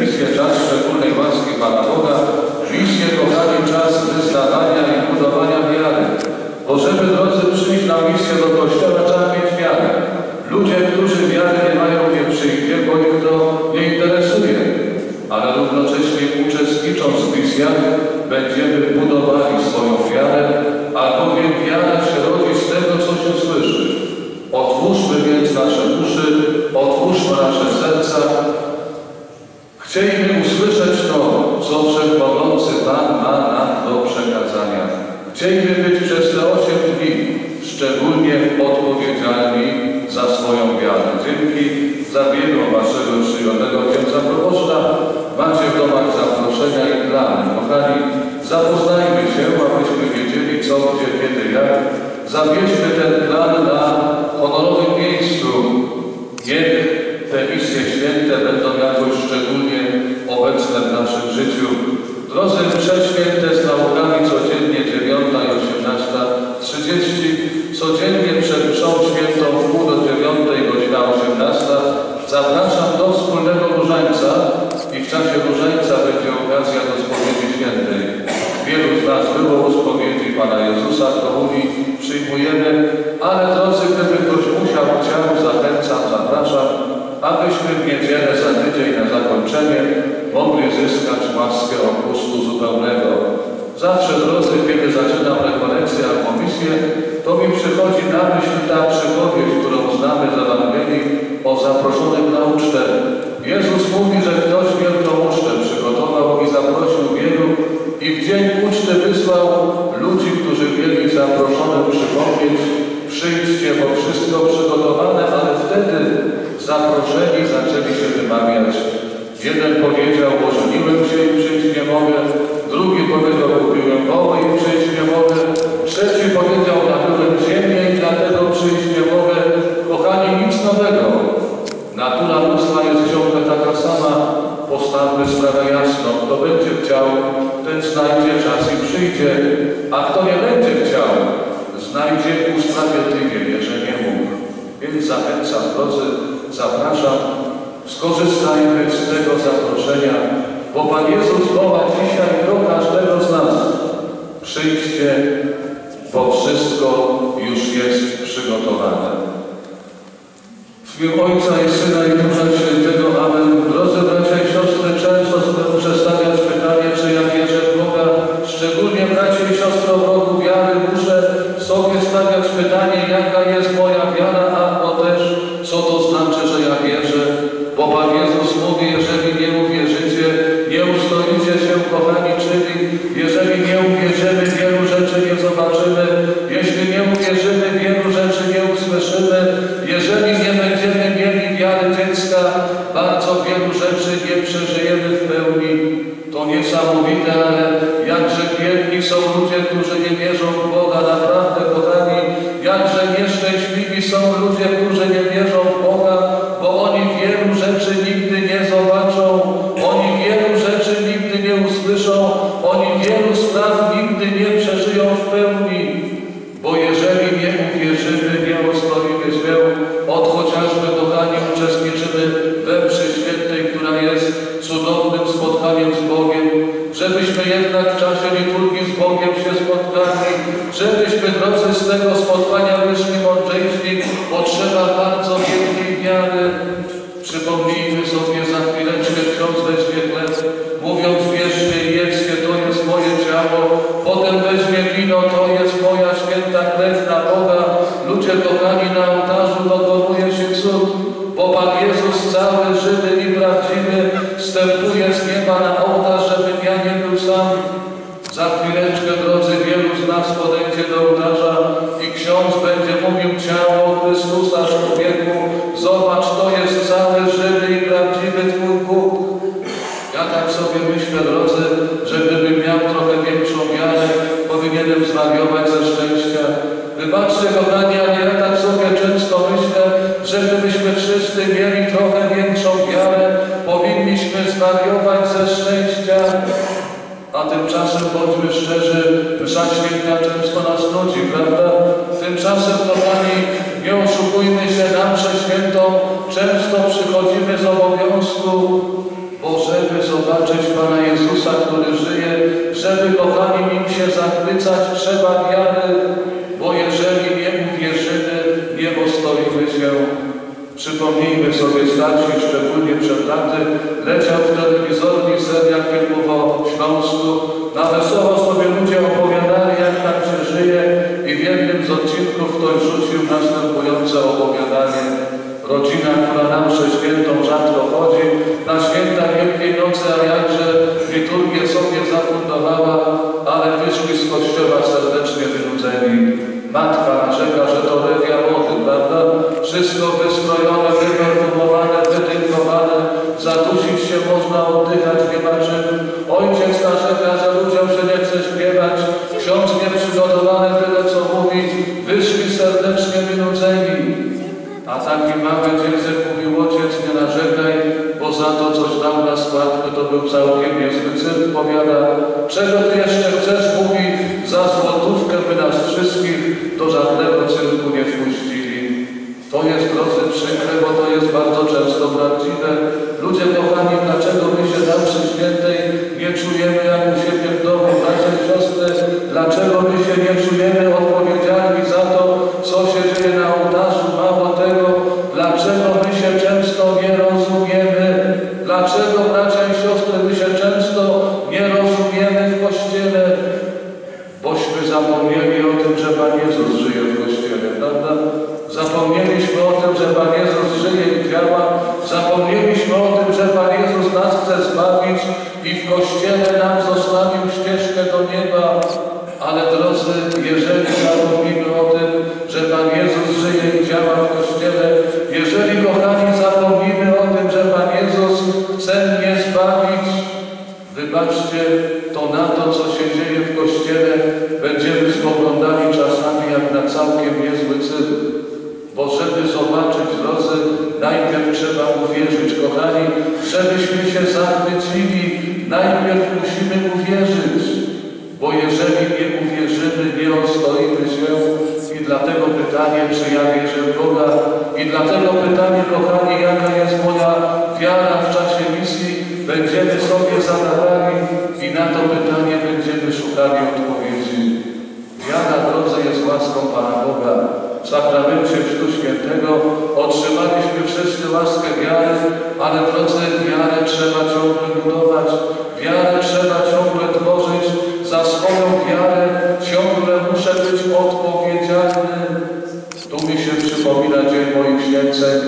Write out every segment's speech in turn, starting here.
misję czas szczególnej łaski Pana Boga, przyjście kochani czas wyznawania i budowania wiary. Bo żeby drodzy przyjść na misję do Kościoła, trzeba mieć wiarę. Ludzie, którzy wiarę Sabius führte einen Plan da o zaproszonych na ucztę. Jezus mówi, że ktoś wielką ucztę przygotował i zaprosił wielu i w dzień uczty wysłał ludzi, którzy mieli zaproszonym przypomnieć przyjdźcie, bo wszystko przyjdzie Jezus woła dzisiaj do każdego z nas. Przyjdźcie, bo wszystko już jest przygotowane. W imię Ojca i Syna i Ducha Świętego. Amen. Drodzy Jezus cały żywy i prawdziwy wstępuje z nieba na ołtarz, żebym ja nie był sam. Za chwileczkę, drodzy, wielu z nas podejdzie do ołtarza i ksiądz będzie mówił ciało Chrystusa człowieku. Zobacz, to jest cały żywy i prawdziwy Twój Bóg. Ja tak sobie myślę, drodzy, że gdybym miał trochę większą wiarę, powinienem zwariować ze szczęścia. Wybaczcie, kochani, ale ja tak sobie często myślę, że gdybyśmy wszyscy mieli trochę większą wiarę, powinniśmy zwariować ze szczęścia. A tymczasem bądźmy szczerzy, msza święta często nas nudzi, prawda? Tymczasem, kochani, nie oszukujmy się na mszę świętą, często przychodzimy z obowiązku, bo żeby zobaczyć Pana Jezusa, który żyje, żeby, kochani, nim się zachwycać, trzeba wiary, bo jeżeli nie uwierzymy, nie postoimy się. Przypomnijmy sobie starsi, szczególnie przed laty, leciał w telewizorni seria filmów o Śląsku. Na wesoło sobie ludzie opowiadali, jak tam się żyje i w jednym z odcinków ktoś rzucił następujące opowiadanie. Rodzina, która na mszę świętą rzadko chodzi, na święta Wielkiej Nocy, a jakże liturgię sobie zafundowała, serdecznie wynudzeni. A taki mały dziecek mówił, ojciec nie narzekaj, bo za to coś dał na składkę, to był całkiem niezły cyrk, powiada. Czego ty jeszcze chcesz, mówi, za złotówkę by nas wszystkich do żadnego cyrku nie wpuścili. To jest, drodzy, przykre, bo to jest bardzo często prawdziwe. Ludzie kochani, dlaczego my się na mszy świętej nie czujemy jak u siebie w domu, bracia siostry? Dlaczego my się nie czujemy odpowiedzialni za to, co się dzieje na ołtarzu? Mało tego, dlaczego my się często nie rozumiemy? Wiara, drodzy, jest łaską Pana Boga. W sakramencie Chrztu Świętego otrzymaliśmy wszyscy łaskę wiary, ale drodzy, wiarę trzeba ciągle budować. Wiarę trzeba ciągle tworzyć. Za swoją wiarę ciągle muszę być odpowiedzialny. Tu mi się przypomina dzień moich święceń.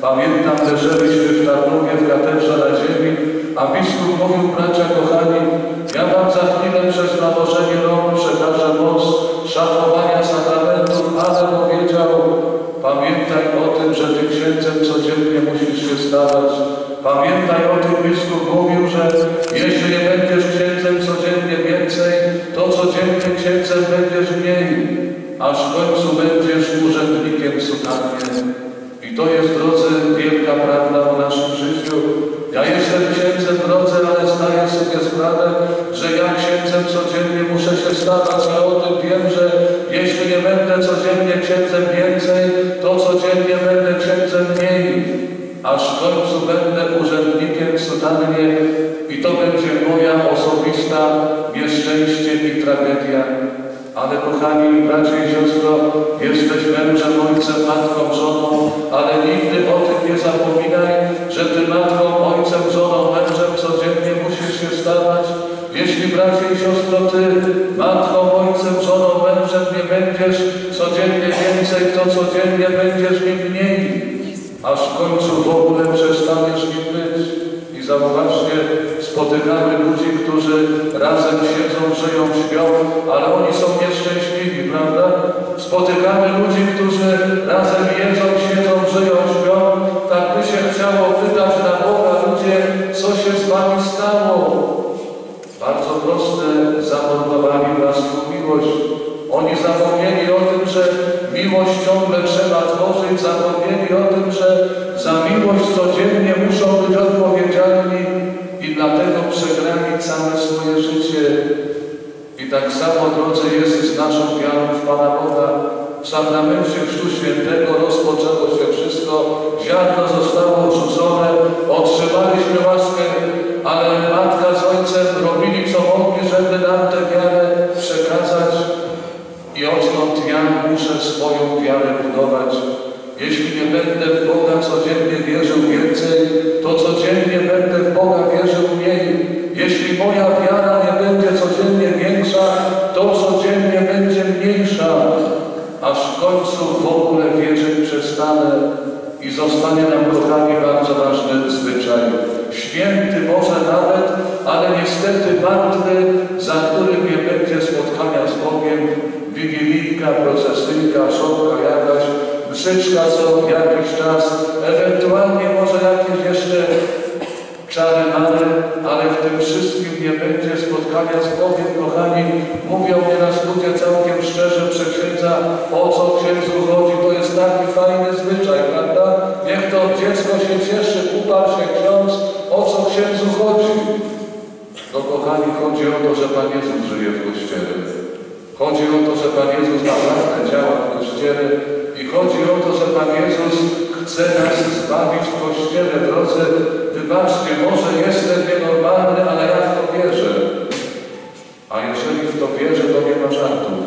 Pamiętam te żebyśmy w Tarnowie w katedrze na ziemi, a biskup mówił, bracia kochani, ja wam za chwilę przez nałożenie rąk przekażę moc szafowania sakramentów, ale powiedział, pamiętaj o tym, że ty księdzem codziennie musisz się stawać. Pamiętaj o tym, biskup mówił, że jeśli nie będziesz księdzem codziennie więcej, to codziennie księdzem będziesz mniej, aż w końcu będziesz urzędnikiem sutannie. I to jest, drodzy, wielka prawda zdaję sobie sprawę, że ja księdzem codziennie muszę się stawać. Ja o tym wiem, że jeśli nie będę codziennie księdzem więcej, to codziennie będę księdzem mniej. Aż w końcu będę urzędnikiem sutannie i to będzie moja osobista nieszczęście i tragedia. Ale kochani bracia i siostro, jesteś mężem, ojcem, matką, żoną, ale nigdy o tym nie zapominaj, że ty matką, ojcem, żoną, mężem codziennie się stawać. Jeśli bracie i siostro, ty matką, ojcem, żoną, mężem nie będziesz codziennie więcej, to codziennie będziesz nim mniej, aż w końcu w ogóle przestaniesz nim być. I zauważcie, spotykamy ludzi, którzy razem siedzą, żyją, śpią, ale oni są nieszczęśliwi, prawda? Spotykamy ludzi, którzy razem jedzą, miłość ciągle trzeba tworzyć, zapomnieli o tym, że za miłość codziennie muszą być odpowiedzialni i dlatego przegrali całe swoje życie. I tak samo, drodzy, jest z naszą wiarą w Pana Boga. W sakramencie Chrztu Świętego rozpoczęło się wszystko, ziarno zostało odrzucone, otrzymaliśmy łaskę, ale Matka z Ojcem robili co mogli, żeby nam tę wiarę przekazać i ja muszę swoją wiarę budować. Jeśli nie będę w Boga codziennie wierzył więcej, to codziennie będę w Boga wierzył mniej. Jeśli moja wiara nie będzie codziennie większa, to codziennie będzie mniejsza, aż w końcu w ogóle wierzyć przestanę i zostanie nam, kochani, bardzo ważny zwyczaj. Święty może nawet, ale niestety martwy, za którym nie będzie spotkania z Bogiem, wigilijka, procesyjka, szopka jakaś, mszyczka co jakiś czas, ewentualnie może jakieś jeszcze czary mary, ale w tym wszystkim nie będzie spotkania z Bogiem, kochani. Mówią nieraz ludzie całkiem szczerze przeksiędza, o co księdzu chodzi, to jest taki fajny zwyczaj, prawda? Niech to dziecko się cieszy, uparł się ksiądz, o co księdzu chodzi? No kochani, chodzi o to, że Pan Jezus żyje w Kościele. Chodzi o to, że Pan Jezus naprawdę działa w Kościele i chodzi o to, że Pan Jezus chce nas zbawić w Kościele. Drodzy, wybaczcie, może jestem nienormalny, ale ja w to wierzę. A jeżeli w to wierzę, to nie ma żartów.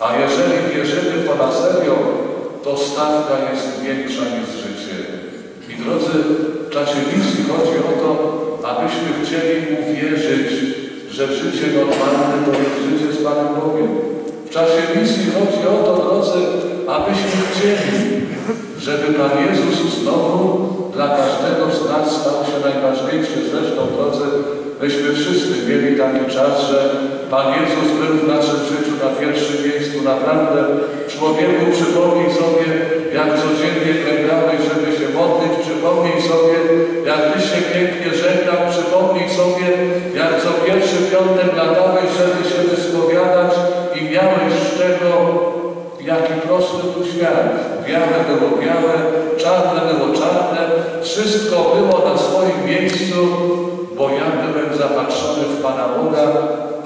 A jeżeli wierzymy w to na serio, to stawka jest większa niż życie. I drodzy, w czasie misji chodzi o to, abyśmy chcieli uwierzyć, że życie normalne to jest życie z Panem Bogiem. W czasie misji chodzi o to, drodzy, abyśmy chcieli, żeby Pan Jezus znowu dla każdego z nas stał się najważniejszy. Zresztą, drodzy, myśmy wszyscy mieli taki czas, że Pan Jezus był w naszym życiu na pierwszym miejscu. Naprawdę człowieku przypomnij sobie, jak codziennie klękałeś, żeby się modlić, przypomnij sobie, jak Ty się pięknie żegnał, przypomnij sobie, jak co pierwszy piątek latałeś, żeby się wyspowiadać i miałeś z czego Jaki prosty był świat. Białe było białe, czarne było czarne. Wszystko było na swoim miejscu, bo ja byłem zapatrzony w Pana Boga,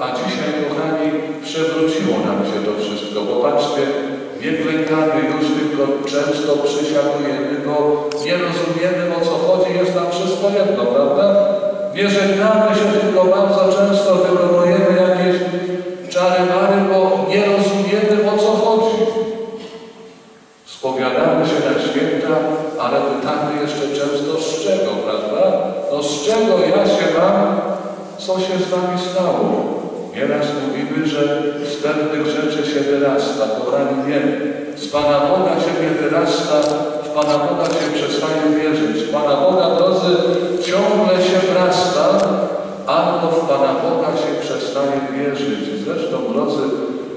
a dzisiaj, kochani, przewróciło nam się to wszystko. Popatrzcie, nie klękamy już, tylko często przysiadujemy, bo nie rozumiemy, o co chodzi, jest nam wszystko jedno, prawda? Nie żegnamy się, tylko bardzo często wykonujemy jakieś czary mary, bo nie rozumiemy, o co chodzi. Spowiadamy się na święta, ale pytamy jeszcze często z czego, prawda? No z czego ja się mam, co się z wami stało? Nieraz mówimy, że z pewnych rzeczy się wyrasta, kochani nie. Z Pana Boga się nie wyrasta, w Pana Boga się przestaje wierzyć. Pana Boga, drodzy, ciągle się wrasta, albo w Pana Boga się przestaje wierzyć. Zresztą, drodzy,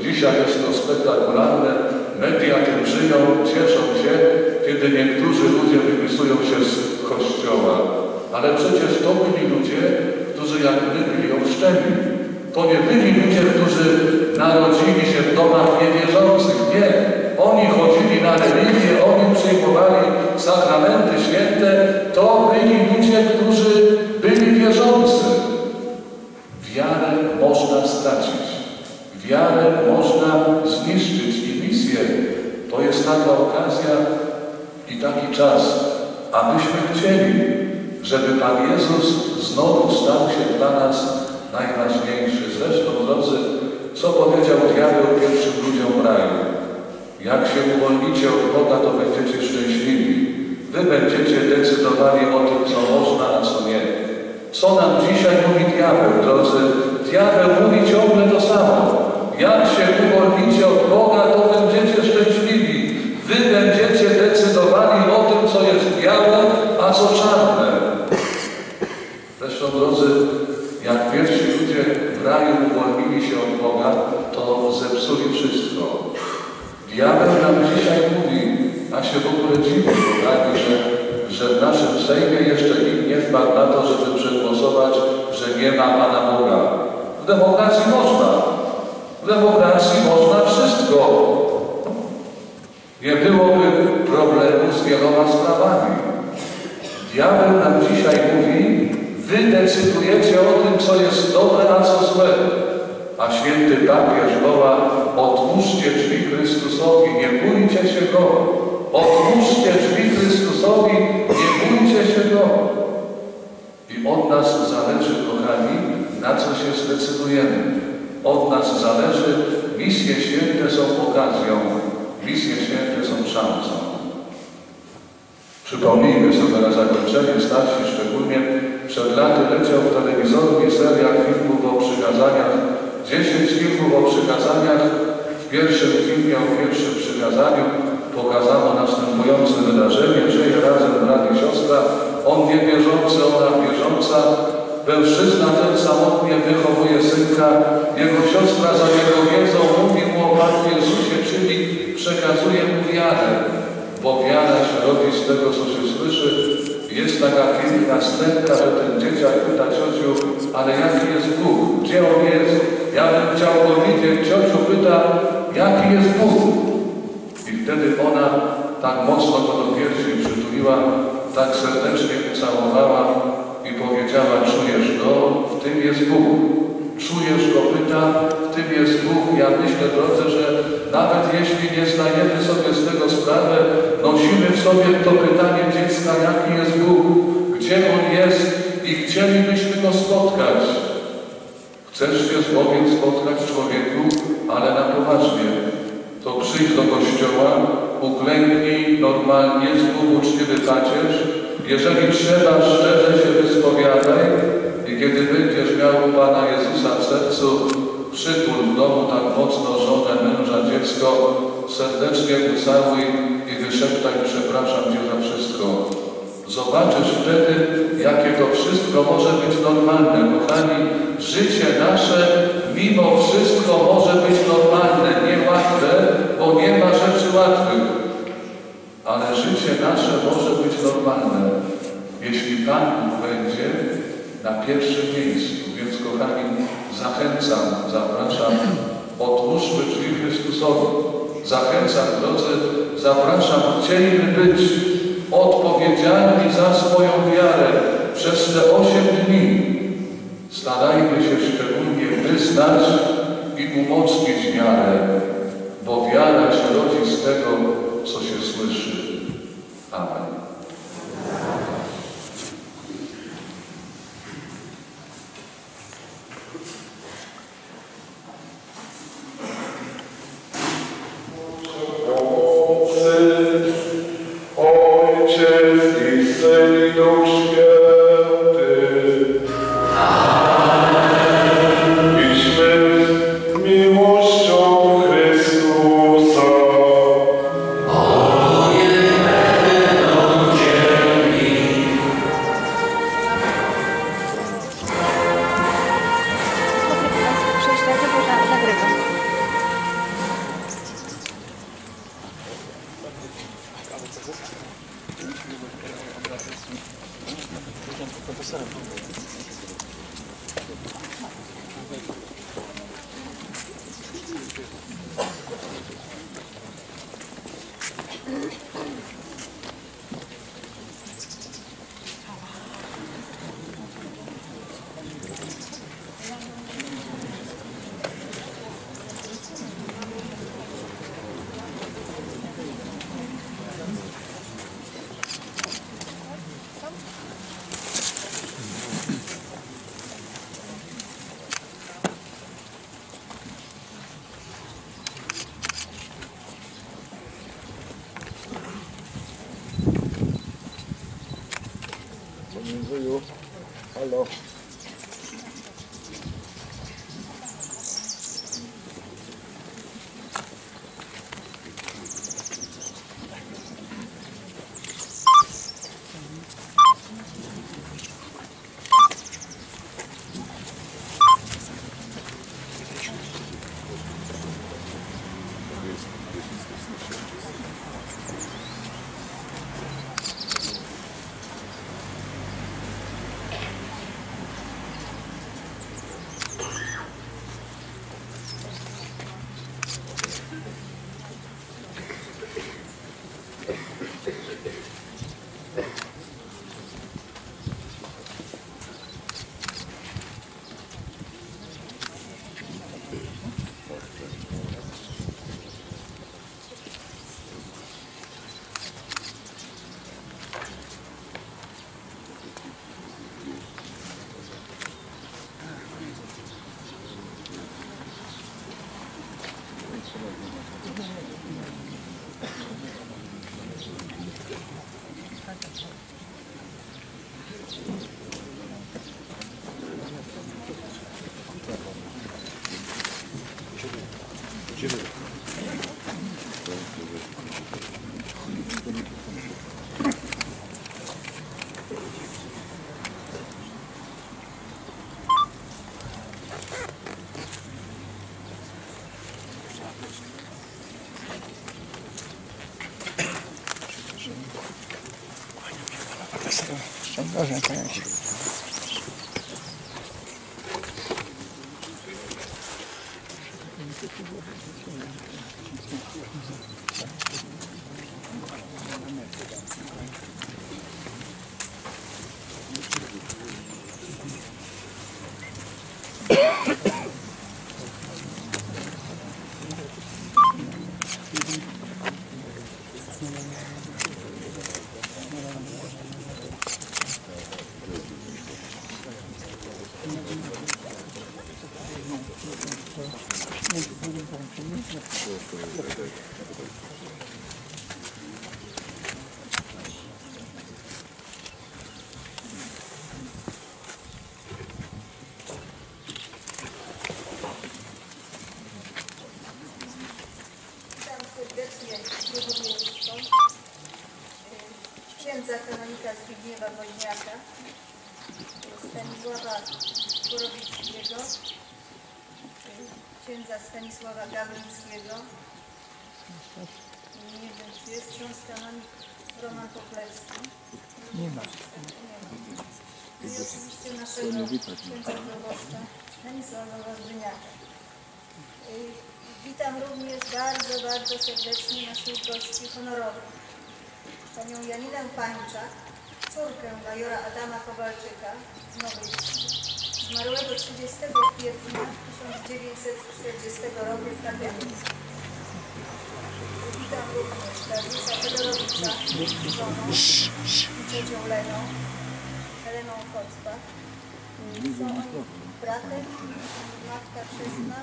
dzisiaj jest to spektakularne. Media tym żyją, cieszą się, kiedy niektórzy ludzie wypisują się z kościoła. Ale przecież to byli ludzie, którzy jak my byli ochrzczeni. To nie byli ludzie, którzy narodzili się w domach niewierzących. Nie. Oni chodzili na religię, oni przyjmowali sakramenty święte. To byli ludzie, którzy byli wierzący. Wiarę można stracić. Wiarę można zniszczyć i misję. To jest taka okazja i taki czas, abyśmy chcieli, żeby Pan Jezus znowu stał się dla nas najważniejszy. Zresztą, drodzy, co powiedział diabeł pierwszym ludziom w raju? Jak się uwolnicie od Boga, to będziecie szczęśliwi. Wy będziecie decydowali o tym, co można, a co nie. Co nam dzisiaj mówi diabeł, drodzy? Diabeł mówi ciągle to samo. Jak się uwolnicie od Boga, to będziecie szczęśliwi. Wy będziecie decydowali o tym, co jest białe, a co czarne. Zresztą, drodzy, jak pierwsi ludzie w raju uwolnili się od Boga, to zepsuli wszystko. Diabeł nam dzisiaj mówi, a się w ogóle dziwię, kochani, że, że w naszym Sejmie jeszcze nikt nie wpadł na to, żeby przegłosować, że nie ma Pana Boga. W demokracji można. W demokracji można wszystko. Nie byłoby problemu z wieloma sprawami. Diabeł nam dzisiaj mówi, wy decydujecie o tym, co jest dobre, a co złe. A święty papież woła, otwórzcie drzwi Chrystusowi, nie bójcie się Go. Otwórzcie drzwi Chrystusowi, nie bójcie się Go. I od nas zależy, kochani, na co się zdecydujemy. Od nas zależy, misje święte są okazją, misje święte są szansą. Przypomnijmy sobie na zakończenie starsi szczególnie przed laty leciał w telewizorze seria filmów o przykazaniach, 10 filmów o przykazaniach. W pierwszym filmie o pierwszym przykazaniu pokazano następujące wydarzenie. Żyje razem brat i siostra, on niewierzący, ona wierząca. Mężczyzna ten samotnie wychowuje synka, jego siostra za jego wiedzą mówi mu o Panu Jezusie, czyli przekazuje mu wiarę się rodzi z tego, co się słyszy. Jest taka piękna scenka, że ten dzieciak pyta ciociu, ale jaki jest Bóg? Gdzie On jest? Ja bym chciał go widzieć. Ciociu pyta, jaki jest Bóg? I wtedy ona tak mocno go do piersi przytuliła, tak serdecznie ucałowała i powiedziała, czujesz go? W tym jest Bóg. Czujesz go? Pyta, tym jest Bóg. Ja myślę, drodzy, że nawet jeśli nie zdajemy sobie z tego sprawę, nosimy w sobie to pytanie dziecka, jaki jest Bóg, gdzie On jest i chcielibyśmy Go spotkać. Chcesz się z Bogiem spotkać człowieku, ale na poważnie. To przyjdź do kościoła, uklęknij normalnie, zmów uczciwy pacierz. Jeżeli trzeba, szczerze się wyspowiadaj i kiedy będziesz miał Pana Jezusa w sercu, przytul w domu tak mocno żonę, męża, dziecko, serdecznie ucałuj i wyszeptaj, przepraszam Cię za wszystko. Zobaczysz wtedy, jakie to wszystko może być normalne. Kochani, życie nasze mimo wszystko może być normalne, niełatwe, bo nie ma rzeczy łatwych. Ale życie nasze może być normalne, jeśli Pan będzie na pierwszym miejscu. Więc kochani, zachęcam, zapraszam, otwórzmy drzwi Chrystusowi. Zachęcam, drodzy, zapraszam, chcieliby być odpowiedzialni za swoją wiarę przez te osiem dni. Starajmy się szczególnie wyznać i umocnić wiarę, bo wiara się rodzi z tego, co się słyszy. Amen. Ojciec i Olha, gente. Né, Stanisława Gawryńskiego, nie wiem czy jest ksiądz kanonik Roman Poplewski. Nie ma. I oczywiście naszego księdza proboszcza Stanisława Wawrzyniaka. Witam również bardzo, bardzo serdecznie naszych gości honorowych. Panią Janinę Pańczak, córkę majora Adama Kowalczyka z Nowej Wsi, zmarłego 30 kwietnia 1940 roku w Katowicy. Witam również Dariusza Fedorowicza z żoną i ciocią Leną, Heleną Kocbach. Są oni bratem, matka chrzestna,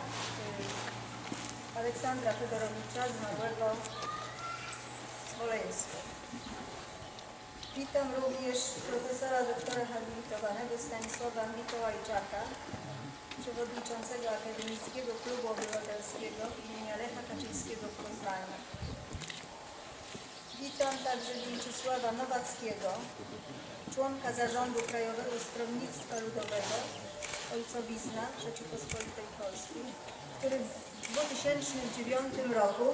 y, Aleksandra Fedorowicza, zmarłego w Smoleńsku. Witam również profesora doktora habilitowanego Stanisława Mikołajczaka, przewodniczącego Akademickiego Klubu Obywatelskiego imienia Lecha Kaczyńskiego w Poznaniu. Witam także Mieczysława Nowackiego, członka zarządu Krajowego Stronnictwa Ludowego, ojcowizna Rzeczypospolitej Polskiej, który w 2009 roku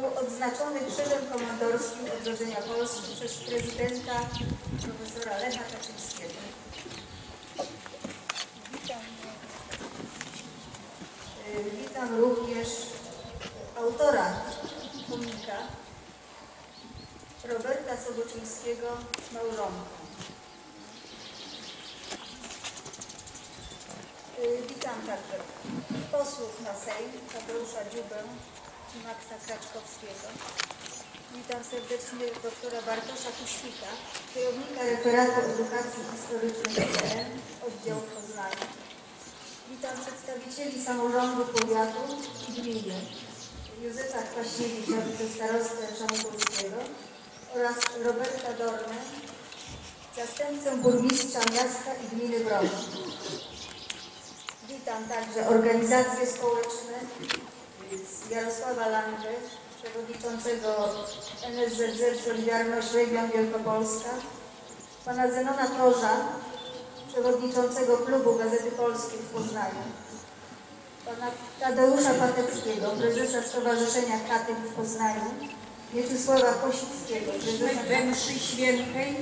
był odznaczony Krzyżem Komandorskim Odrodzenia Polski przez prezydenta profesora Lecha Kaczyńskiego. Witam, witam również autora pomnika Roberta Soboczyńskiego Małżonka. Witam także posłów na Sejm, Tadeusza Dziubę i Maksa Kraczkowskiego. Witam serdecznie doktora Bartosza Kuświka, kierownika referatu edukacji historycznej IPN, oddział w Poznaniu. Witam przedstawicieli samorządu powiatu i gminy, Józefa Kwaśniewicza, wicestarostę Czarnogórskiego oraz Roberta Dornę, zastępcę burmistrza miasta i gminy Wrocław. Witam także organizacje społeczne Jarosława Landy, przewodniczącego NSZZ Solidarność Region Wielkopolska, pana Zenona Torza, przewodniczącego klubu Gazety Polskiej w Poznaniu, pana Tadeusza Pateckiego, prezesa Stowarzyszenia Katyn w Poznaniu, Mieczysława Kosickiego, prezesa we świętej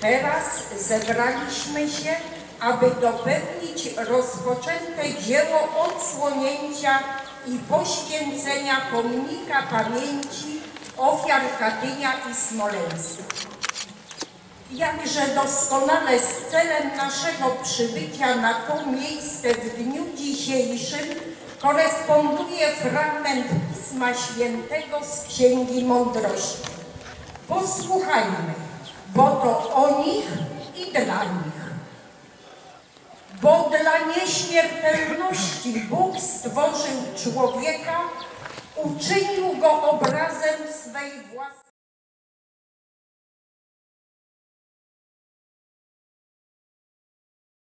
teraz zebraliśmy się, aby dopełnić rozpoczęte dzieło odsłonięcia i poświęcenia pomnika pamięci ofiar Katynia i Smoleńska. Jakże doskonale z celem naszego przybycia na to miejsce w dniu dzisiejszym koresponduje fragment Pisma Świętego z Księgi Mądrości. Posłuchajmy, bo to o nich i dla nich. Bo dla nieśmiertelności Bóg stworzył człowieka, uczynił go obrazem swej własnej.